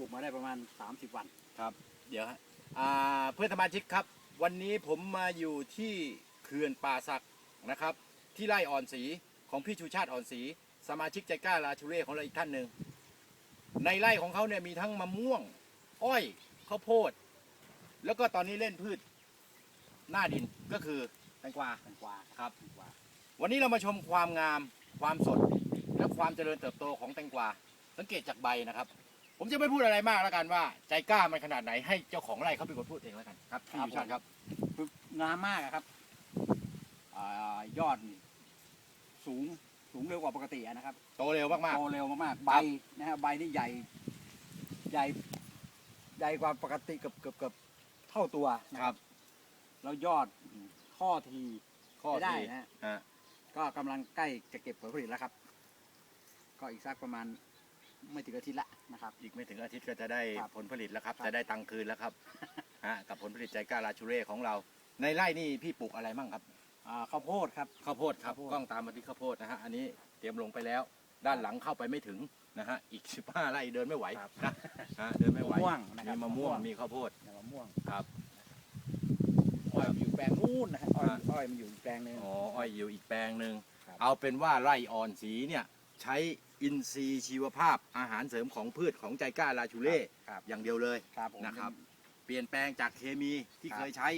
ลูกมาได้ประมาณ 30 วัน ครับเดี๋ยวฮะอ่าเพื่อนสมาชิกครับ วันนี้ผมมาอยู่ที่เขื่อนป่าสักนะครับ ที่ไร่อ่อนสีของพี่ชูชาติอ่อนสี สมาชิกใจกล้าลาชูเร่ของเราอีกท่านหนึ่งในไร่ของเขาเนี่ยมีทั้งมะม่วง อ้อยข้าวโพด แล้วก็ตอนนี้เล่นพืชหน้าดินก็คือแตงกวาแตงกวาครับแตงกวาวันนี้เรามาชมความงามความสด และความเจริญเติบโตของแตงกวาสังเกตจากใบนะครับ ผมจะไม่พูดอะไรมากแล้วกันว่า ใจกล้ามันขนาดไหนให้เจ้าของไร่เขาเป็นคนพูดเองแล้วกันครับพี่ชูชาติครับคืองามมากอะครับอายอดนี่สูงสูงเร็วกว่าปกติอะนะครับโตเร็วมากโตเร็วมากๆใบนะฮะใบนี่ใหญ่ ใหญ่ใหญ่กว่าปกติเกับเกือบเกือบเท่าตัวๆ นะคครัรับบแล้วยอดข้อทีข้อไม่ได้สี่นะฮะฮะก็กำลังใกล้จะเก็บผลผลิตแล้วครับ ก็อีกสักประมาณ ไม่ถึงอาทิตย์ละนะครับ อีกไม่ถึงอาทิตย์ก็จะได้ครับผลผลิตแล้วครับ ครับ จะได้ตังค์คืนแล้วครับ ฮะกับผลผลิตใจกล้าลาชูเร่ของเรา ในไร่นี่พี่ปลูกอะไรมั่งครับ อ่าข้าวโพดครับ ข้าวโพดครับข้าวโพด กล้องตามมาที่ข้าวโพดนะฮะอันนี้เตรียมลงไปแล้ว ด้านหลังเข้าไปไม่ถึงนะฮะอีก 15ไร่เดินไม่ไหวครับนะฮะเดินไม่ไหวมะม่วงนะครับมีมะม่วงมีข้าวโพดอย่างมะม่วงครับ อ้อยมันอยู่แปลงนู้นนะฮะอ้อยอ่า อ้อยมันอยู่อีกแปลงหนึงอ๋ออ้อยอยู่อีกแปลงหนึ่งครับ เอาเป็นว่าไร่อ่อนสีเนี่ย ใช้อินทรีย์ชีวภาพอาหารเสริมของพืชของใจกล้าลาชูเล่ครับอย่างเดียวเลยครับผม นะครับ เปลี่ยนแปลงจากเคมีที่ครับเคยใช้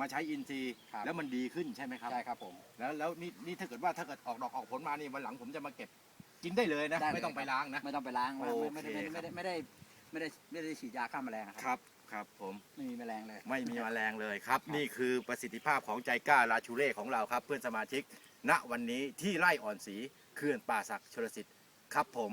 มาใช้อินทรีย์ครับ แล้วมันดีขึ้นใช่ไหมครับ ใช่ครับผม แล้วแล้วนี่นี่ถ้าเกิดว่าถ้าเกิดออกดอกออกผลมานี่วันหลังผมจะมาเก็บกินได้เลยนะ ได้เลย ไม่ต้องไปครับล้างนะ ไม่ต้องไปล้างไม่โอไม่เคไม่ได้ไม่ได้ไม่ได้ ไม่ได้ไม่ได้ฉีดยาฆ่าแมลงอะคครับรับครับผมไม่มีแมลงเลย ไม่มีแมลงเลยครับครับนี่คือประสิทธิภาพของใจกล้าลาชูเร่ของเราครับ เพื่อนสมาชิก ณวันนี้ที่ไร่อ่อนสีเขื่อนป่าศักดิ์ชลสิทธิ์ครับผม